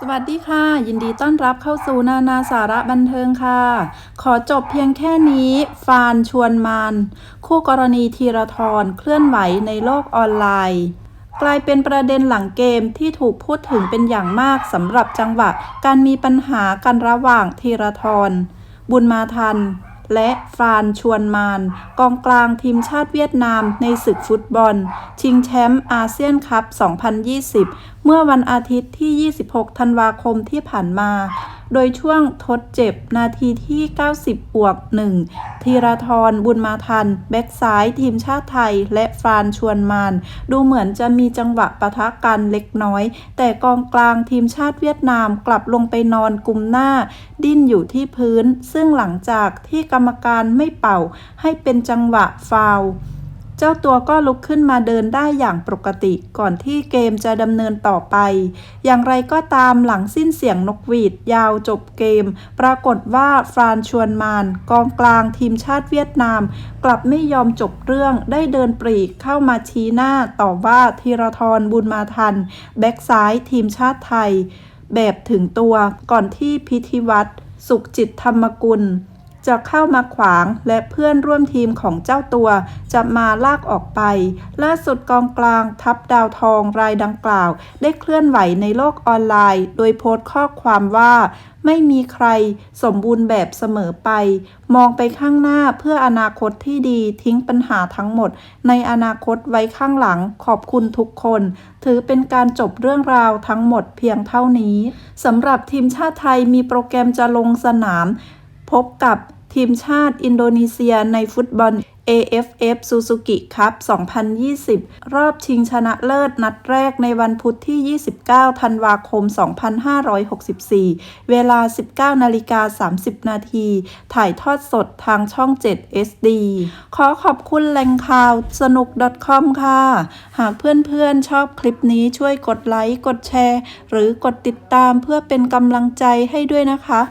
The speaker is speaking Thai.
สวัสดีค่ะ ยินดีต้อนรับเข้าสู่นานาสาระบันเทิงค่ะ ขอจบเพียงแค่นี้ ฟานชวนมาน คู่กรณีธีรทรเคลื่อนไหวในโลกออนไลน์ กลายเป็นประเด็นหลังเกมที่ถูกพูดถึงเป็นอย่างมากสำหรับจังหวะการมีปัญหากันระหว่างธีรทรบุญมาทัน และฟานชวนมาน กองกลางทีมชาติเวียดนามในศึกฟุตบอล ชิงแชมป์อาเซียนคัพ 2020 เมื่อวันอาทิตย์ที่ 26 ธันวาคมที่ผ่านมา โดยช่วงทดเจ็บนาทีที่ 90บวก1ธีราทรบุญมาทัน แบ็กซ้ายทีมชาติไทย และฟานชวนมาน ดูเหมือนจะมีจังหวะปะทะกันเล็กน้อย แต่กองกลางทีมชาติเวียดนามกลับลงไปนอนกุมหน้า ดิ้นอยู่ที่พื้น ซึ่งหลังจากที่กรรมการไม่เป่าให้เป็นจังหวะฟาวล์ เจ้าตัวก็ลุกขึ้นมาเดินได้อย่างปกติก่อนที่เกมจะดำเนินต่อไป อย่างไรก็ตามหลังสิ้นเสียงนกหวีดยาวจบเกม ปรากฏว่าฟรานชวนมาน กองกลางทีมชาติเวียดนาม กลับไม่ยอมจบเรื่องได้เดินปรีกเข้ามาชี้หน้าต่อว่าธีรทรบุญมาทัน แบ็กซ้ายทีมชาติไทย แบบถึงตัวก่อนที่พิธีวัตรสุขจิตธรรมกุล จะเข้ามาขวางและเพื่อนร่วมทีมของเจ้าตัวจะมาลากออกไป ล่าสุดกองกลางทัพดาวทองรายดังกล่าว ได้เคลื่อนไหวในโลกออนไลน์ โดยโพสต์ข้อความว่าไม่มีใครสมบูรณ์แบบเสมอไป มองไปข้างหน้าเพื่ออนาคตที่ดีทิ้งปัญหาทั้งหมด ในอนาคตไว้ข้างหลังขอบคุณทุกคน ถือเป็นการจบเรื่องราวทั้งหมดเพียงเท่านี้สำหรับทีมชาติไทยมีโปรแกรมจะลงสนาม พบกับทีมชาติอินโดนีเซียในฟุตบอล AFF Suzuki Cup 2020 รอบชิงชนะเลิศนัดแรกในวันพุธที่ 29 ธันวาคม 2564 เวลา 19 นาฬิกา 30 นาที ถ่ายทอดสดทางช่อง 7 SD ขอขอบคุณแหล่งข่าวสนุก .com ค่ะ หากเพื่อนๆชอบคลิปนี้ช่วยกดไลค์ กดแชร์ หรือกดติดตามเพื่อเป็นกำลังใจให้ด้วยนะคะ